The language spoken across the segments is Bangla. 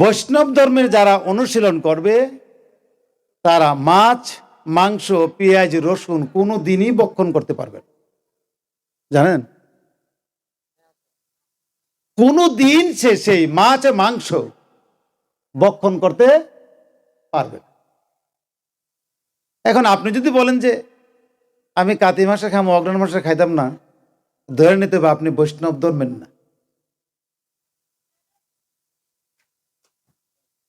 বৈষ্ণব ধর্মের যারা অনুশীলন করবে, তারা মাছ, মাংস, পেঁয়াজ, রসুন কোনো দিনই বক্ষণ করতে পারবে না। জানেন? কোনো দিন সে সেই মাছ মাংস বক্ষণ করতে পারবে এখন আপনি যদি বলেন যে, আমি কাতি মাসে খাম অগ্রহণ মাসে খাইতাম না, ধরে নিতে হবে আপনি বৈষ্ণব ধর্মের না।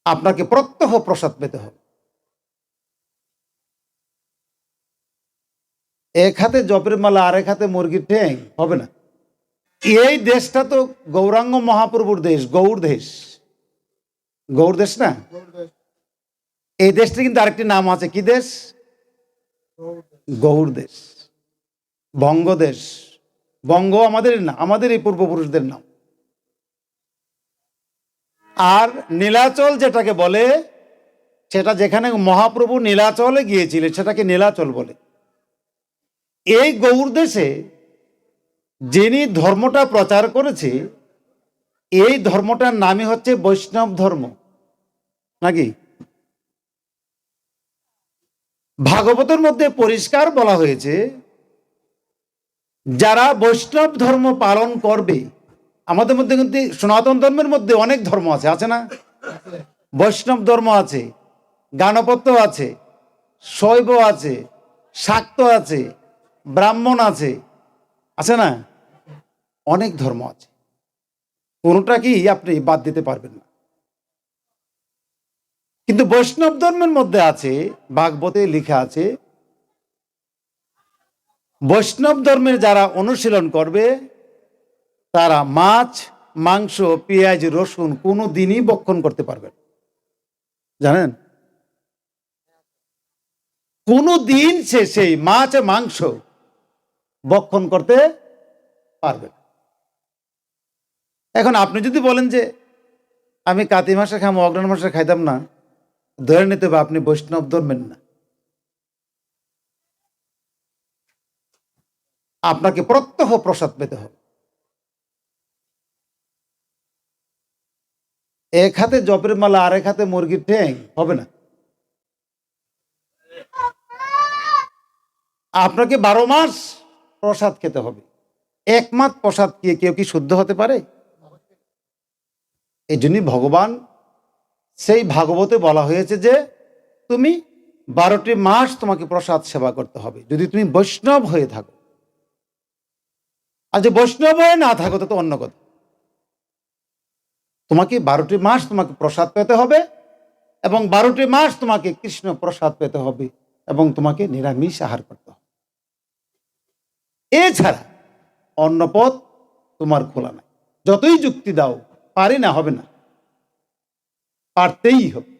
আপনাকে প্রত্যহ প্রসাদ পেতে হবে। এক হাতে জপের মালা আর এক হাতে মুরগির ঠ্যাং, হবে না। এই দেশটা তো গৌরাঙ্গ মহাপ্রভুর দেশ গৌর দেশ। গৌর দেশ না? এই দেশটা কিন্তু আরেকটি নাম আছে, কি দেশ? গৌর দেশ। বঙ্গদেশ বঙ্গ আমাদের না আমাদের এই পূর্বপুরুষদের নাম। আর নীলাচল যেটাকে বলে, সেটা যেখানে মহাপ্রভু নীলাচলে গিয়েছিলেন, সেটাকে নীলাচল বলে। এই গৌর দেশে যিনি ধর্মটা প্রচার করেছে, এই ধর্মটার নামই হচ্ছে বৈষ্ণব ধর্ম। নাকি? ভাগবতের মধ্যে পরিষ্কার বলা হয়েছে, যারা বৈষ্ণব ধর্ম পালন করবে আমাদের মধ্যে কিন্তু সনাতন ধর্মের মধ্যে অনেক ধর্ম আছে আছে না? বৈষ্ণব ধর্ম আছে, গানপত্য আছে, শৈব আছে, শাক্ত আছে, ব্রাহ্মণ আছে আছে না? অনেক ধর্ম আছে। কোনোটা কি আপনি বাদ দিতে পারবেন না। কিন্তু বৈষ্ণব ধর্মের মধ্যে আছে, ভাগবতে লেখা আছে, বৈষ্ণব ধর্মের যারা অনুশীলন করবে তারা মাছ, মাংস, পেঁয়াজ, রসুন কোনো দিনই বক্ষণ করতে পারবে না। জানেন? কোনো দিন সে সেই মাছ মাংস বক্ষণ করতে পারবে এখন আপনি যদি বলেন যে, আমি কাতি মাসে খাম অগ্রহণ মাসে খাইতাম না, ধরে নিতে হবে আপনি বৈষ্ণব ধর্মের না। আপনাকে প্রত্যহ প্রসাদ পেতে হবে। এক হাতে জপের মালা আর এক হাতে মুরগির ঠ্যাং, হবে না? আপনাকে বারো মাস প্রসাদ খেতে হবে। এক মাস প্রসাদ খেয়ে কেউ কি শুদ্ধ হতে পারে? এই জন্যই ভগবান, সেই ভাগবতে বলা হয়েছে যে, তুমি বারোটি মাস তোমাকে প্রসাদ সেবা করতে হবে। যদি তুমি বৈষ্ণব হয়ে থাকো, আর যে বৈষ্ণব হয়ে না থাকো তো অন্য কথা। তোমাকে বারোটি মাস তোমাকে প্রসাদ পেতে হবে এবং বারোটি মাস তোমাকে কৃষ্ণ প্রসাদ পেতে হবে এবং তোমাকে নিরামিষ আহার করতে হবে। এছাড়া অন্য পথ তোমার খোলা নাই। যতই যুক্তি দাও, পারি না, হবে না। পারতেই হবে।